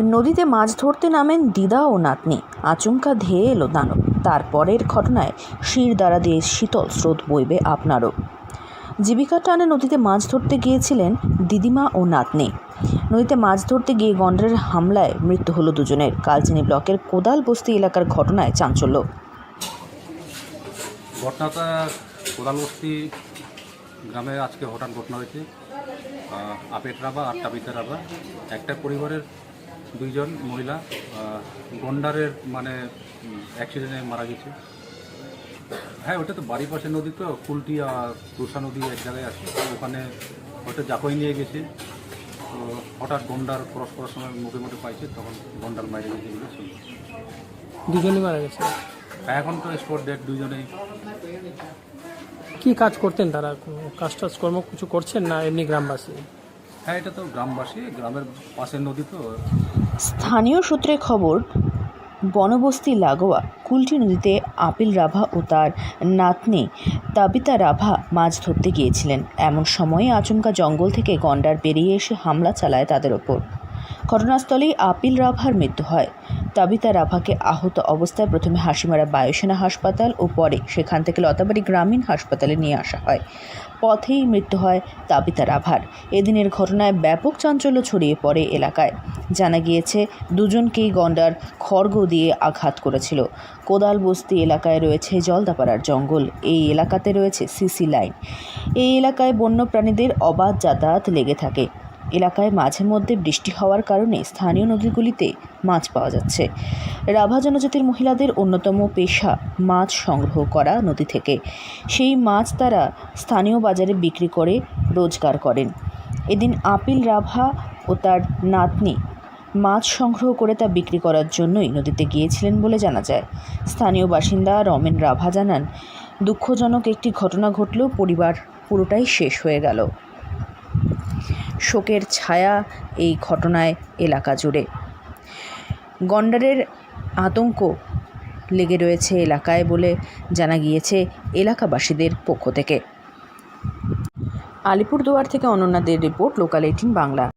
নদীতে মাছ ধরতে নামেন দিদা ও নাতনি। আচমকা ধেয়ে এলো দানব। তারপরের ঘটনায় শির দ্বারা দিয়ে শীতল স্রোত বইবে আপনারও। জীবিকার টানে নদীতে মাছ ধরতে গিয়েছিলেন দিদিমা ও নাতনি। নদীতে মাছ ধরতে গিয়ে গন্ডারের হামলায় মৃত্যু হলো দুজনের। কালচিনি ব্লকের কোদাল বস্তি এলাকার ঘটনায় চাঞ্চল্য। ঘটনাটা কোদালবস্তি গ্রামে আজকে হঠাৎ ঘটনা হয়েছে। আপেট রাবা আর টাবিতা রাবা একটা পরিবারের দুইজন মহিলা গন্ডারের মানে অ্যাক্সিডেন্টে মারা গেছে। হ্যাঁ ওটা তো বাড়ির পাশে নদী তো কুলটি আর তুষা নদী এক জায়গায় আছে। ওখানে হয়তো জাকই নিয়ে গেছে। তো হঠাৎ গন্ডার ক্রস করার সময় মুখে মুখে পাইছে তখন গন্ডার মাইরে গেছে শুনছি দুজনই মারা গেছে? এখন তো স্পট ডেট দুজনেই কি কাজ করতেন তারা? কাজ টাজ কর্ম কিছু করছেন না এমনি গ্রামবাসী? হ্যাঁ স্থানীয় সূত্রে খবর, বনবস্তি লাগোয়া কুলটি নদীতে আপিল রাভা ও তার নাতনি তাবিতা রাভা মাছ ধরতে গিয়েছিলেন। এমন সময়ে আচমকা জঙ্গল থেকে গন্ডার বেরিয়ে এসে হামলা চালায় তাদের ওপর। ঘটনাস্থলেই আপিল রাভার মৃত্যু হয়। তাবিতা রাভাকে আহত অবস্থায় প্রথমে হাসিমারা বায়ুসেনা হাসপাতাল ও পরে সেখান থেকে লতাবাড়ি গ্রামীণ হাসপাতালে নিয়ে আসা হয়। পথেই মৃত্যু হয় তাবিতা রাভার। এদিনের ঘটনায় ব্যাপক চাঞ্চল্য ছড়িয়ে পড়ে এলাকায়। জানা গিয়েছে, দুজনকেই গন্ডার খড়গ দিয়ে আঘাত করেছিল। কোদাল বস্তি এলাকায় রয়েছে জলদাপাড়ার জঙ্গল। এই এলাকাতে রয়েছে সিসি লাইন। এই এলাকায় বন্যপ্রাণীদের অবাধ যাতায়াত লেগে থাকে। এলাকায় মাঝে মধ্যে বৃষ্টি হওয়ার কারণে স্থানীয় নদীগুলিতে মাছ পাওয়া যাচ্ছে। রাভা জনজাতির মহিলাদের অন্যতম পেশা মাছ সংগ্রহ করা নদী থেকে। সেই মাছ তারা স্থানীয় বাজারে বিক্রি করে, রোজগার করেন। এদিন আপিল রাভা ও তার নাতনি মাছ সংগ্রহ করে তা বিক্রি করার জন্যই নদীতে গিয়েছিলেন বলে জানা যায়। স্থানীয় বাসিন্দা রমেন রাভা জানান, দুঃখজনক একটি ঘটনা ঘটলেও পরিবার পুরোটাই শেষ হয়ে গেল। শোকের ছায়া এই ঘটনায় এলাকা জুড়ে। গন্ডারের আতঙ্ক লেগে রয়েছে এলাকায় বলে জানা গিয়েছে এলাকাবাসীদের পক্ষ থেকে। আলিপুরদুয়ার থেকে অনন্যাদের রিপোর্ট, লোকাল এইটিন বাংলা।